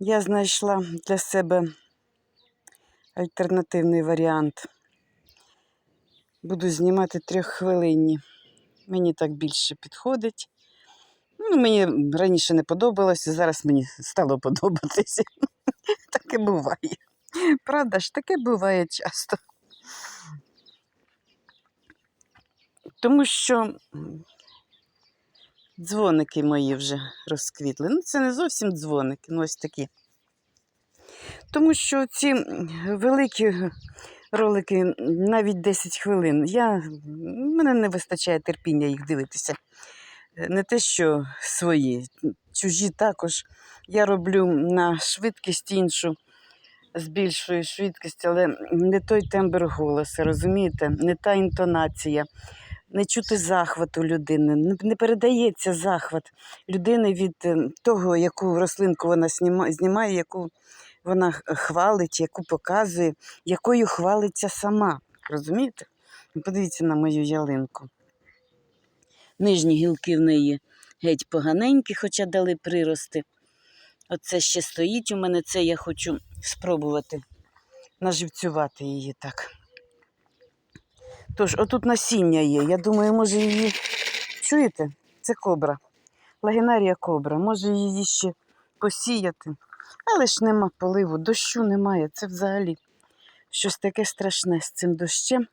Я знайшла для себе альтернативний варіант. Буду знімати трьоххвилинні. Мені так більше підходить. Ну, мені раніше не подобалося, зараз мені стало подобатися. Таке буває. Правда ж, таке буває часто. Тому що дзвоники мої вже розквітли. Ну, це не зовсім дзвоники, ну ось такі. Тому що ці великі ролики навіть 10 хвилин. Я, мене не вистачає терпіння їх дивитися. Е, Не те, що свої, чужі також. Я роблю на швидкість іншу, з більшою швидкістю, але не той тембр голосу, розумієте? Не та інтонація, не чути захвату людини, не- передається захват людини від е, того, яку рослинку вона знімає, яку вона хвалить, яку показує, якою хвалиться сама. Розумієте? Ну, Подивіться на мою ялинку. Нижні гілки в неї геть поганенькі, хоча дали прирости. Оце ще стоїть у мене, це я хочу спробувати наживцювати її так. Тож, отут насіння є. Я думаю, може її. Чуєте? Це кобра. Лагінарія кобра. Може її ще посіяти. Але ж нема поливу, дощу немає. Це взагалі щось таке страшне з цим дощем.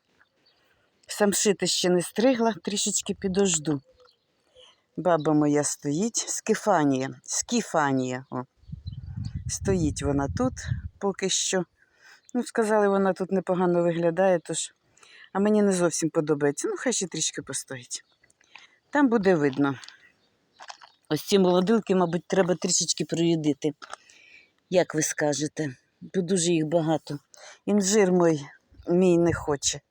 Сам шити ще не стригла, трішечки підожду. Баба моя стоїть, Скефанія, Скіфанія. О. Стоїть вона тут поки що. Ну, сказали, вона тут непогано виглядає, тож. А мені не зовсім подобається. Ну, хай ще трішки постоїть. Там буде видно. Ось ці молодилки, мабуть, треба трішечки проїдити. Як ви скажете, бо дуже їх багато. Інжир мой мій не хоче.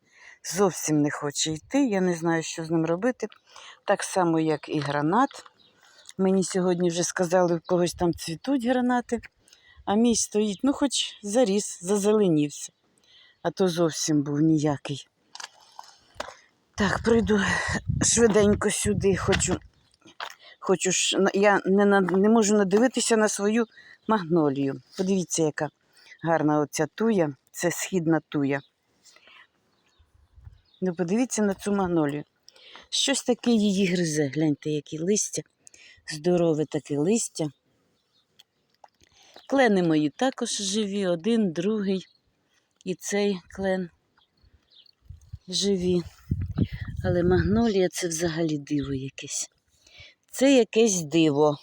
Зовсім не хоче йти. Я не знаю, що з ним робити. Так само, як і гранат. Мені сьогодні вже сказали, в когось там цвітуть гранати, а мій стоїть, ну, хоч заріс, зазеленівся, а то зовсім був ніякий. Так, прийду швиденько сюди, хочу. Хочу ж, я не, не можу надивитися на свою магнолію. Подивіться, яка гарна оця туя. Це східна туя. Ну, подивіться на цю магнолію. Щось таке її гризе. Гляньте, які листя. Здорове таке листя. Клени мої також живі, один, другий. І цей клен живі. Але магнолія це взагалі диво якесь. Це якесь диво.